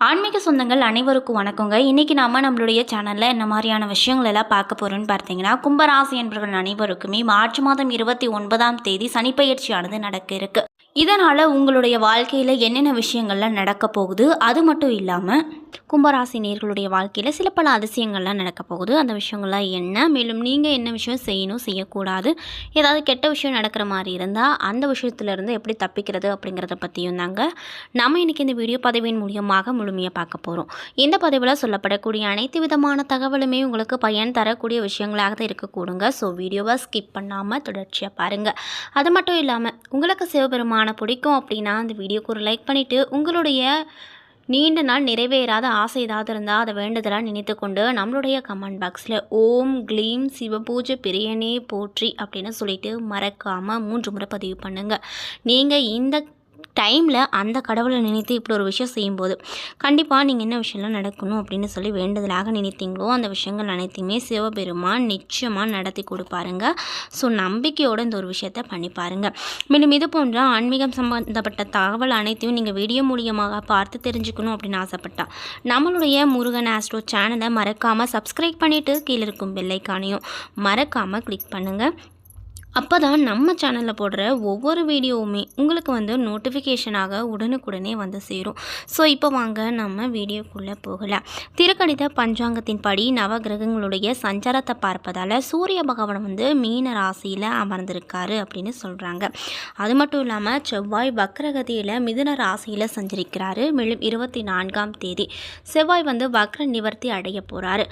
ஆன்மீக சொந்தங்கள் அனைவருக்கும் வணக்கங்க. இன்றைக்கி நாம் நம்மளுடைய சேனலில் என்ன மாதிரியான விஷயங்கள் எல்லாம் பார்க்க போகிறோன்னு பார்த்தீங்கன்னா கும்பராசி என்பவர்கள் அனைவருக்குமே மார்ச் மாதம் இருபத்தி ஒன்பதாம் தேதி சனிப்பயிற்சியானது நடக்க இருக்கு. இதனால் உங்களுடைய வாழ்க்கையில் என்னென்ன விஷயங்கள்லாம் நடக்க போகுது? அது மட்டும் இல்லாமல் கும்பராசி நேர்களுடைய வாழ்க்கையில் சில பல அதிசயங்கள்லாம் நடக்க போகுது. அந்த விஷயங்கள்லாம் என்ன? மேலும் நீங்கள் என்ன விஷயம் செய்யணும் செய்யக்கூடாது? ஏதாவது கெட்ட விஷயம் நடக்கிற மாதிரி இருந்தால் அந்த விஷயத்துலேருந்து எப்படி தப்பிக்கிறது அப்படிங்கிறத பற்றியும் தாங்க நம்ம இன்றைக்கி இந்த வீடியோ பதவியின் மூலியமாக முழுமையாக பார்க்க போகிறோம் இந்த பதவியில் சொல்லப்படக்கூடிய அனைத்து விதமான தகவலுமே உங்களுக்கு பயன் தரக்கூடிய விஷயங்களாக தான் இருக்கக்கூடுங்க ஸோ வீடியோவை ஸ்கிப் பண்ணாமல் தொடர்ச்சியாக பாருங்கள் அது மட்டும் இல்லாமல் உங்களுக்கு சிவபெருமானை பிடிக்கும் அப்படின்னா அந்த வீடியோக்கு ஒரு லைக் பண்ணிவிட்டு உங்களுடைய நீண்ட நாள் நிறைவேறாத ஆசை ஏதாவது இருந்தால் அதை வேண்டுதலாக நினைத்து கொண்டு நம்மளுடைய கமெண்ட் பாக்ஸில் ஓம் க்ளீம் சிவபூஜை பிரியனே போற்றி அப்படின்னு சொல்லிட்டு மறக்காமல் மூன்று முறை பதிவு பண்ணுங்கள் நீங்கள் இந்த டைமில் அந்த கடவுளை நினைத்து இப்படி ஒரு விஷயம் செய்யும்போது கண்டிப்பாக நீங்கள் என்ன விஷயம்லாம் நடக்கணும் அப்படின்னு சொல்லி வேண்டுதலாக நினைத்தீங்களோ அந்த விஷயங்கள் அனைத்தையுமே சிவபெருமான் நிச்சயமாக நடத்தி கொடுப்பாருங்க. ஸோ நம்பிக்கையோடு இந்த ஒரு விஷயத்தை பண்ணி பாருங்கள் மேலும் இது போன்ற ஆன்மீகம் சம்பந்தப்பட்ட தகவல் அனைத்தையும் நீங்கள் வீடியோ மூலியமாக பார்த்து தெரிஞ்சுக்கணும் அப்படின்னு ஆசைப்பட்டா நம்மளுடைய முருகன் ஆஸ்ட்ரோ சேனலை மறக்காமல் சப்ஸ்கிரைப் பண்ணிவிட்டு கீழே இருக்கும் பெல்லைக்கானையும் மறக்காமல் கிளிக் பண்ணுங்கள் அப்போ தான் நம்ம சேனலில் போடுற ஒவ்வொரு வீடியோவுமே உங்களுக்கு வந்து நோட்டிஃபிகேஷனாக உடனுக்குடனே வந்து சேரும். ஸோ இப்போ வாங்க நம்ம வீடியோக்குள்ளே போகலாம். திருக்கணித பஞ்சாங்கத்தின் படி நவகிரகங்களுடைய சஞ்சாரத்தை பார்ப்பதால் சூரிய பகவான் வந்து மீன ராசியில் அமர்ந்திருக்காரு அப்படின்னு சொல்கிறாங்க அது மட்டும் இல்லாமல் செவ்வாய் வக்ரகதியில் மிதுன ராசியில் சஞ்சரிக்கிறாரு. மேலும் இருபத்தி நான்காம் தேதி செவ்வாய் வந்து வக்ர நிவர்த்தி அடைய போகிறாரு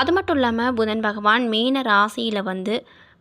அது மட்டும் இல்லாமல் புதன் பகவான் மீன ராசியில் வந்து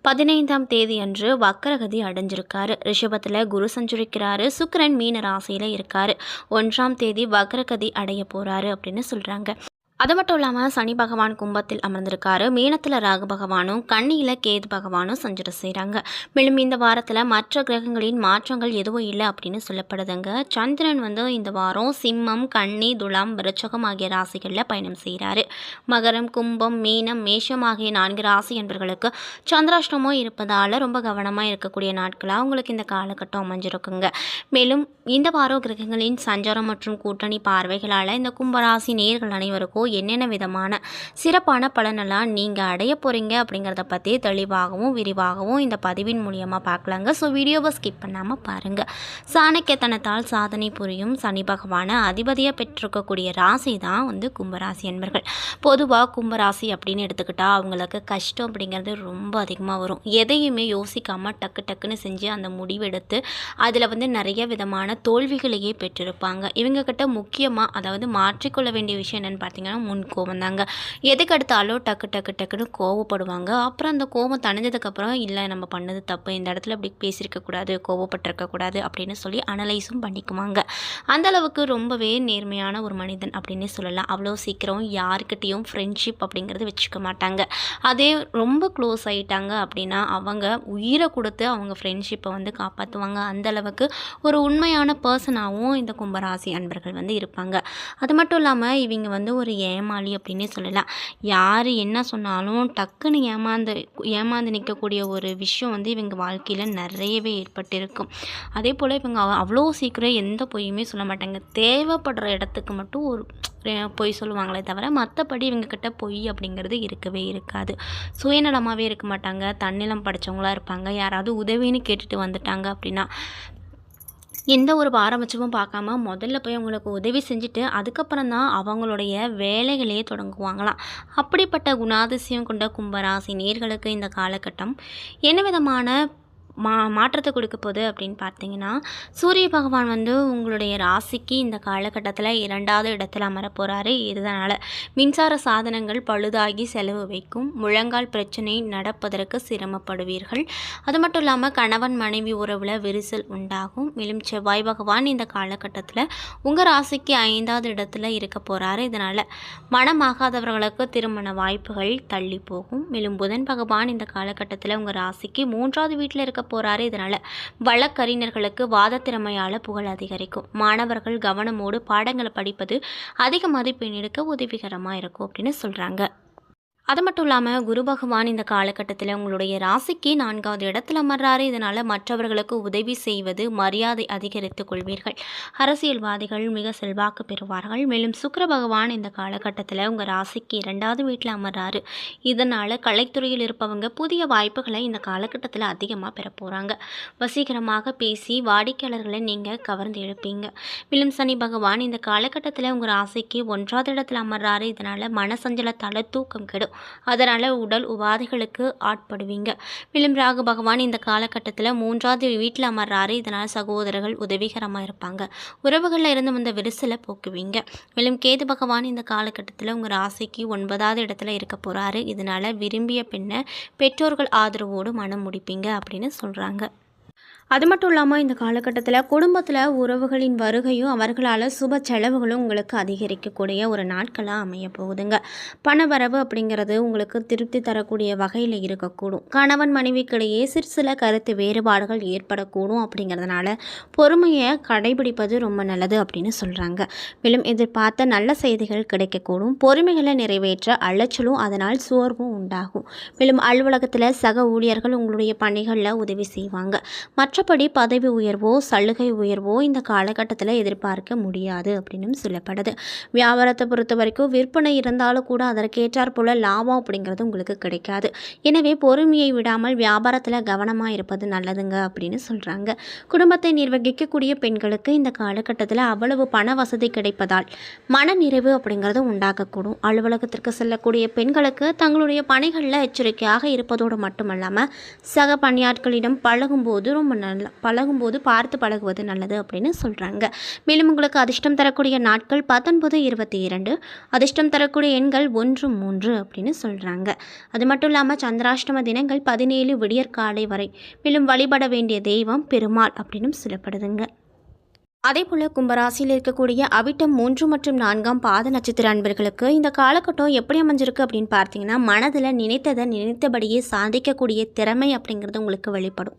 பதினைந்தாம் தேதி அன்று வக்கரகதி அடைஞ்சிருக்காரு. ரிஷபத்தில் குரு சஞ்சரிக்கிறாரு. சுக்கரன் மீன ராசியில் இருக்காரு. ஒன்றாம் தேதி வக்கரகதி அடைய போகிறாரு அப்படின்னு சொல்கிறாங்க அது மட்டும் இல்லாமல் சனி பகவான் கும்பத்தில் அமர்ந்திருக்காரு. மீனத்தில் ராகு பகவானும் கண்ணியில் கேது பகவானும் சஞ்சரம் செய்கிறாங்க மேலும் இந்த வாரத்தில் மற்ற கிரகங்களின் மாற்றங்கள் எதுவும் இல்லை அப்படின்னு சொல்லப்படுதுங்க. சந்திரன் வந்து இந்த வாரம் சிம்மம் கன்னி துலாம் விருச்சகம் ஆகிய ராசிகளில் பயணம் செய்கிறாரு மகரம் கும்பம் மீனம் மேஷம் ஆகிய நான்கு ராசி என்பவர்களுக்கு சந்திராஷ்டமோ இருப்பதால் ரொம்ப கவனமாக இருக்கக்கூடிய நாட்களாக அவங்களுக்கு இந்த காலகட்டம் அமைஞ்சிருக்குங்க. மேலும் இந்த வாரம் கிரகங்களின் சஞ்சாரம் மற்றும் கூட்டணி பார்வைகளால் இந்த கும்பராசி நேர்கள் அனைவருக்கும் என்னென்ன விதமான சிறப்பான பலனெல்லாம் நீங்கள் அடைய போகிறீங்க அப்படிங்கிறத பற்றி தெளிவாகவும் விரிவாகவும் இந்த பதிவின் மூலியமாக பார்க்கலாங்க. ஸோ வீடியோவை ஸ்கிப் பண்ணாமல் பாருங்கள் சாணக்கியத்தனத்தால் சாதனை புரியும் சனி பகவான அதிபதியாக பெற்றிருக்கக்கூடிய ராசி தான் வந்து கும்பராசி என்பர்கள் பொதுவாக கும்பராசி அப்படின்னு எடுத்துக்கிட்டால் அவங்களுக்கு கஷ்டம் அப்படிங்கிறது ரொம்ப அதிகமாக வரும். எதையுமே யோசிக்காமல் டக்கு டக்குன்னு செஞ்சு அந்த முடிவெடுத்து அதில் வந்து நிறைய விதமான தோல்விகளையே பெற்றிருப்பாங்க. இவங்கக்கிட்ட முக்கியமாக அதாவது மாற்றிக்கொள்ள வேண்டிய விஷயம் என்னென்னு பார்த்தீங்கன்னா முன் கோவம் தாங்க எதுக்கு எடுத்தாலும் டக்கு டக்கு டக்குன்னு கோவப்படுவாங்க. அப்புறம் அந்த கோவம் தணிஞ்சதுக்கப்புறம் இல்லை நம்ம பண்ணது தப்பு. இந்த இடத்துல இப்படி பேசியிருக்கக்கூடாது கோவப்பட்டிருக்கக்கூடாது அப்படின்னு சொல்லி அனலைஸும் பண்ணிக்குவாங்க. அந்த அளவுக்கு ரொம்பவே நேர்மையான ஒரு மனிதன் அப்படின்னே சொல்லலாம். அவ்வளோ சீக்கிரம் யாருக்கிட்டேயும் ஃப்ரெண்ட்ஷிப் அப்படிங்கிறது வச்சுக்க மாட்டாங்க. அதே ரொம்ப க்ளோஸ் ஆகிட்டாங்க அப்படின்னா அவங்க உயிரை கொடுத்து அவங்க ஃப்ரெண்ட்ஷிப்பை வந்து காப்பாற்றுவாங்க அந்த அளவுக்கு ஒரு உண்மையான பர்சனாகவும் இந்த கும்பராசி அன்பர்கள் வந்து இருப்பாங்க. அது மட்டும் இல்லாமல் இவங்க வந்து ஒரு ஏமாளி அப்படின்னே சொல்லலாம். யார் என்ன சொன்னாலும் டக்குன்னு ஏமாந்து ஏமாந்து நிற்கக்கூடிய ஒரு விஷயம் வந்து இவங்க வாழ்க்கையில் நிறையவே ஏற்பட்டிருக்கும். அதே போல் இவங்க அவ்வளோ சீக்கிரம் எந்த பொய்யுமே சொல்ல மாட்டாங்க. தேவைப்படுற இடத்துக்கு மட்டும் ஒரு பொய் சொல்லுவாங்களே தவிர மற்றபடி இவங்கக்கிட்ட பொய் அப்படிங்கிறது இருக்கவே இருக்காது. சுயநலமாகவே இருக்க மாட்டாங்க. தன்னிலம் படித்தவங்களாக இருப்பாங்க. யாராவது உதவின்னு கேட்டுட்டு வந்துட்டாங்க அப்படின்னா எந்த ஒரு பாரபட்சமும் பார்க்காம முதல்ல போய் அவங்களுக்கு உதவி செஞ்சுட்டு அதுக்கப்புறம் தான் அவங்களுடைய வேலைகளையே தொடங்குவாங்களாம். அப்படிப்பட்ட குணாதிசயம் கொண்ட கும்பராசி நேர்களுக்கு இந்த காலகட்டம் என்ன விதமான மா மாற்றத்தை கொடுக்க போகுது அப்படின்னு பார்த்தீங்கன்னா சூரிய பகவான் வந்து உங்களுடைய ராசிக்கு இந்த காலகட்டத்தில் இரண்டாவது இடத்துல அமரப்போகிறாரு இதனால் மின்சார சாதனங்கள் பழுதாகி செலவு வைக்கும். முழங்கால் பிரச்சனை நடப்பதற்கு சிரமப்படுவீர்கள். அது மட்டும் இல்லாமல் கணவன் மனைவி உறவில் விரிசல் உண்டாகும். மேலும் செவ்வாய் பகவான் இந்த காலகட்டத்தில் உங்கள் ராசிக்கு ஐந்தாவது இடத்துல இருக்க போகிறாரு இதனால் மனமாகாதவர்களுக்கு திருமண வாய்ப்புகள் தள்ளி போகும். மேலும் புதன் பகவான் இந்த காலகட்டத்தில் உங்கள் ராசிக்கு மூன்றாவது வீட்டில் இருக்க போகிறாரு இதனால். வழக்கறிஞர்களுக்கு வாதத்திறமையால் புகழ் அதிகரிக்கும். மாணவர்கள் கவனமோடு பாடங்களை படிப்பது அதிக மதிப்பெண் எடுக்க உதவிகரமாக இருக்கும் அப்படின்னு சொல்கிறாங்க அது மட்டும் இல்லாமல் குரு பகவான் இந்த காலகட்டத்தில் உங்களுடைய ராசிக்கு நான்காவது இடத்துல அமர்றாரு. இதனால் மற்றவர்களுக்கு உதவி செய்வது மரியாதை அதிகரித்துக் கொள்வீர்கள். அரசியல்வாதிகள் மிக செல்வாக்கு பெறுவார்கள். மேலும் சுக்கர பகவான் இந்த காலகட்டத்தில் உங்கள் ராசிக்கு இரண்டாவது வீட்டில் அமர்றாரு. இதனால் கலைத்துறையில் இருப்பவங்க புதிய வாய்ப்புகளை இந்த காலகட்டத்தில் அதிகமாக பெற போகிறாங்க வசீகரமாக பேசி வாடிக்கையாளர்களை நீங்கள் கவர்ந்து எழுப்பீங்க. மேலும் சனி பகவான் இந்த காலகட்டத்தில் உங்கள் ராசிக்கு ஒன்றாவது இடத்துல அமர்றாரு. இதனால் மனசஞ்சலத்தால் தூக்கம் கெடும். அதனால் உடல் உபாதைகளுக்கு ஆட்படுவீங்க. மேலும் ராகு பகவான் இந்த காலகட்டத்தில் மூன்றாவது வீட்டில் அமர்றாரு. இதனால் சகோதரர்கள் உதவிகரமாக இருப்பாங்க. உறவுகளில் இருந்து வந்த விரிசலை போக்குவீங்க. மேலும் கேது பகவான் இந்த காலகட்டத்தில் உங்கள் ராசிக்கு ஒன்பதாவது இடத்துல இருக்க போகிறாரு இதனால் விரும்பிய பெண்ணை பெற்றோர்கள் ஆதரவோடு மனம் முடிப்பீங்க அப்படின்னு சொல்கிறாங்க அது மட்டும் இல்லாமல் இந்த காலகட்டத்தில் குடும்பத்தில் உறவுகளின் வருகையும் அவர்களால் சுப செலவுகளும் உங்களுக்கு அதிகரிக்கக்கூடிய ஒரு நாட்களாக அமைய போகுதுங்க. பணவரவு அப்படிங்கிறது உங்களுக்கு திருப்தி தரக்கூடிய வகையில் இருக்கக்கூடும். கணவன் மனைவிக்கிடையே சிறு சில கருத்து வேறுபாடுகள் ஏற்படக்கூடும் அப்படிங்கிறதுனால பொறுமையை கடைபிடிப்பது ரொம்ப நல்லது அப்படின்னு சொல்கிறாங்க மேலும் எதிர்பார்த்த நல்ல செய்திகள் கிடைக்கக்கூடும். பொறுமைகளை நிறைவேற்ற அலைச்சலும் அதனால் சோர்வும் உண்டாகும். மேலும் அலுவலகத்தில் சக ஊழியர்கள் உங்களுடைய பணிகளில் உதவி செய்வாங்க. மற்ற மற்றபடி பதவி உயர்வோ சலுகை உயர்வோ இந்த காலகட்டத்தில் எதிர்பார்க்க முடியாது அப்படின்னு சொல்லப்படுது. வியாபாரத்தை பொறுத்த வரைக்கும் விற்பனை இருந்தாலும் கூட அதற்கேற்றார் போல் லாபம் அப்படிங்கிறது உங்களுக்கு கிடைக்காது. எனவே பொறுமையை விடாமல் வியாபாரத்தில் கவனமாக இருப்பது நல்லதுங்க அப்படின்னு சொல்கிறாங்க குடும்பத்தை நிர்வகிக்கக்கூடிய பெண்களுக்கு இந்த காலகட்டத்தில் அவ்வளவு பண வசதி கிடைப்பதால் மன நிறைவு அப்படிங்கிறது உண்டாகக்கூடும். அலுவலகத்திற்கு செல்லக்கூடிய பெண்களுக்கு தங்களுடைய பணிகளில் எச்சரிக்கையாக இருப்பதோடு மட்டுமல்லாமல் சக பணியாட்களிடம் பழகும்போது ரொம்ப நல்ல பழகும்போது பார்த்து பழகுவது நல்லது அப்படின்னு சொல்கிறாங்க மேலும் உங்களுக்கு அதிர்ஷ்டம் தரக்கூடிய நாட்கள் பத்தொன்பது இருபத்தி இரண்டு. அதிர்ஷ்டம் தரக்கூடிய எண்கள் ஒன்று மூன்று அப்படின்னு சொல்கிறாங்க அது மட்டும் இல்லாமல் சந்திராஷ்டம தினங்கள் பதினேழு விடியற்காலை வரை. மேலும் வழிபட வேண்டிய தெய்வம் பெருமாள் அப்படின்னு சொல்லப்படுதுங்க. அதே போல் கும்பராசியில் இருக்கக்கூடிய அவிட்டம் மூன்று மற்றும் நான்காம் பாத நட்சத்திர அன்பர்களுக்கு இந்த காலகட்டம் எப்படி அமைஞ்சிருக்கு அப்படின்னு பார்த்தீங்கன்னா மனதில் நினைத்ததை நினைத்தபடியே சாதிக்கக்கூடிய திறமை அப்படிங்கிறது உங்களுக்கு வெளிப்படும்.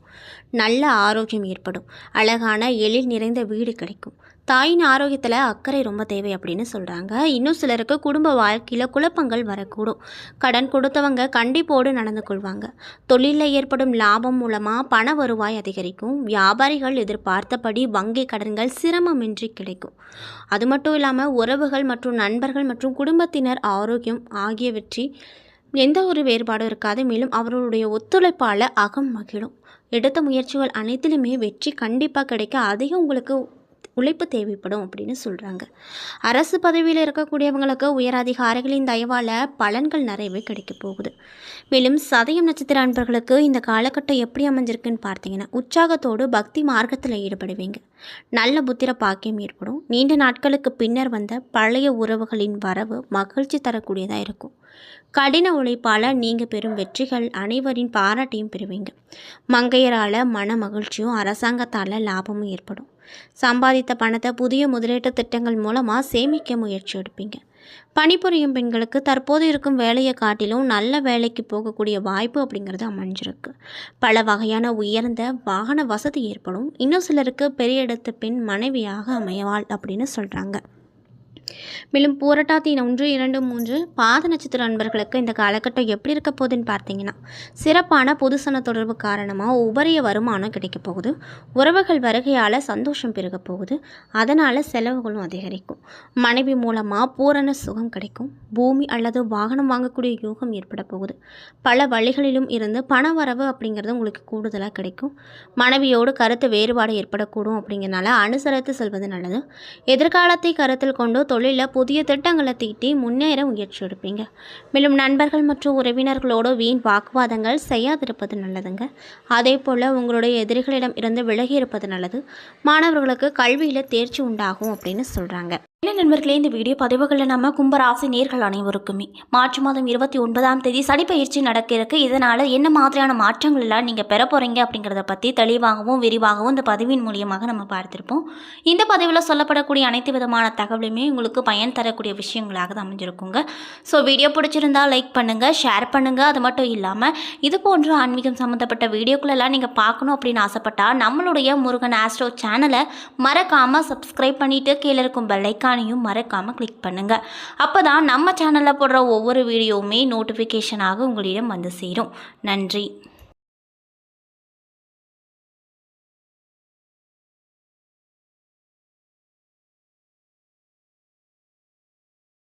நல்ல ஆரோக்கியம் ஏற்படும். அழகான எழில் நிறைந்த வீடு கிடைக்கும். தாயின் ஆரோக்கியத்தில் அக்கறை ரொம்ப தேவை அப்படின்னு சொல்கிறாங்க இன்னும் சிலருக்கு குடும்ப வாழ்க்கையில் குழப்பங்கள் வரக்கூடும். கடன் கொடுத்தவங்க கண்டிப்போடு நடந்து கொள்வாங்க. தொழிலில் ஏற்படும் லாபம் மூலமாக பண வருவாய் அதிகரிக்கும். வியாபாரிகள் எதிர்பார்த்தபடி வங்கி கடன்கள் சிரமமின்றி கிடைக்கும். அது மட்டும் இல்லாமல் உறவுகள் மற்றும் நண்பர்கள் மற்றும் குடும்பத்தினர் ஆரோக்கியம் ஆகியவற்றி எந்த ஒரு வேறுபாடும் இருக்காது. மேலும் அவர்களுடைய ஒத்துழைப்பால் அகம் மகிழும். எடுத்த முயற்சிகள் அனைத்திலுமே வெற்றி கண்டிப்பாக கிடைக்க அதிகம் உங்களுக்கு உழைப்பு தேவைப்படும் அப்படின்னு சொல்கிறாங்க அரசு பதவியில் இருக்கக்கூடியவங்களுக்கு உயர் அதிகாரிகளின் தயவால் பலன்கள் நிறையவே கிடைக்க போகுது. மேலும் சதயம் நட்சத்திர அன்பர்களுக்கு இந்த காலகட்டம் எப்படி அமைஞ்சிருக்குன்னு பார்த்தீங்கன்னா உற்சாகத்தோடு பக்தி மார்க்கத்தில் ஈடுபடுவீங்க. நல்ல புத்திர பாக்கியம் ஏற்படும். நீண்ட நாட்களுக்கு பின்னர் வந்த பழைய உறவுகளின் வரவு மகிழ்ச்சி தரக்கூடியதாக இருக்கும். கடின உழைப்பால் நீங்கள் பெறும் வெற்றிகள் அனைவரின் பாராட்டையும் பெறுவீங்க. மங்கையரால் மன மகிழ்ச்சியும் அரசாங்கத்தால் லாபமும் ஏற்படும். சம்பாதித்த பணத்தை புதிய முதலீட்டு திட்டங்கள் மூலமாக சேமிக்க முயற்சி எடுப்பீங்க. பணிபுரியும் பெண்களுக்கு தற்போது இருக்கும் வேலையை காட்டிலும் நல்ல வேலைக்கு போகக்கூடிய வாய்ப்பு அப்படிங்கிறது அமைஞ்சிருக்கு. பல வகையான உயர்ந்த வாகன வசதி ஏற்படும். இன்னும் சிலருக்கு பெரிய இடத்து பெண் மனைவியாக அமையவாள் அப்படின்னு சொல்கிறாங்க மேலும் பூரட்டாத்தீன் ஒன்று இரண்டு மூன்று பாத நட்சத்திர அன்பர்களுக்கு இந்த காலகட்டம் எப்படி இருக்க போகுதுன்னு பார்த்தீங்கன்னா சிறப்பான பொதுசன தொடர்பு காரணமாக உபரிய வருமானம் கிடைக்க போகுது. உறவுகள் வருகையால் சந்தோஷம் பெருக போகுது. அதனால் செலவுகளும் அதிகரிக்கும். மனைவி மூலமாக பூரண சுகம் கிடைக்கும். பூமி அல்லது வாகனம் வாங்கக்கூடிய யோகம் ஏற்பட போகுது. பல வழிகளிலும் இருந்து பண வரவு அப்படிங்கிறது உங்களுக்கு கூடுதலாக கிடைக்கும். மனைவியோடு கருத்து வேறுபாடு ஏற்படக்கூடும் அப்படிங்கிறனால அனுசரித்து செல்வது நல்லது. எதிர்காலத்தை கருத்தில் கொண்டு தொழிலில் புதிய திட்டங்களை தீட்டி முன்னேற முயற்சி எடுப்பீங்க. மேலும் நண்பர்கள் மற்றும் உறவினர்களோடு வீண் வாக்குவாதங்கள் செய்யாதிருப்பது நல்லதுங்க. அதே போல் உங்களுடைய எதிரிகளிடம் இருந்து விலகி இருப்பது நல்லது. மாணவர்களுக்கு கல்வியில் தேர்ச்சி உண்டாகும் அப்படின்னு சொல்கிறாங்க என்ன நண்பர்களே இந்த வீடியோ பதிவுகளில் நம்ம கும்பராசி நேர்கள் அனைவருக்குமே மார்ச் மாதம் இருபத்தி ஒன்பதாம் தேதி சனிப்பயிற்சி நடக்க இருக்கு இதனால் என்ன மாதிரியான மாற்றங்கள் எல்லாம் நீங்கள் பெற போகிறீங்க அப்படிங்கிறத பற்றி தெளிவாகவும் விரிவாகவும் இந்த பதிவின் மூலியமாக நம்ம பார்த்துருப்போம். இந்த பதிவில் சொல்லப்படக்கூடிய அனைத்து விதமான தகவலுமே உங்களுக்கு பயன் தரக்கூடிய விஷயங்களாக தான் அமைஞ்சிருக்குங்க. ஸோ வீடியோ பிடிச்சிருந்தா லைக் பண்ணுங்கள் ஷேர் பண்ணுங்கள் அது மட்டும் இல்லாமல் இது போன்ற ஆன்மீகம் சம்மந்தப்பட்ட வீடியோக்களெல்லாம் நீங்கள் பார்க்கணும் அப்படின்னு ஆசைப்பட்டால் நம்மளுடைய முருகன் ஆஸ்ட்ரோ சேனலை மறக்காமல் சப்ஸ்கிரைப் பண்ணிவிட்டு கீழே இருக்கும் பெல்லைக்கான் ஐக்கானையும் மறக்காமல் கிளிக் பண்ணுங்கள் அப்போ தான் நம்ம சேனலில் போடுற ஒவ்வொரு வீடியோவுமே நோட்டிஃபிகேஷனாக உங்களிடம் வந்து சேரும். நன்றி.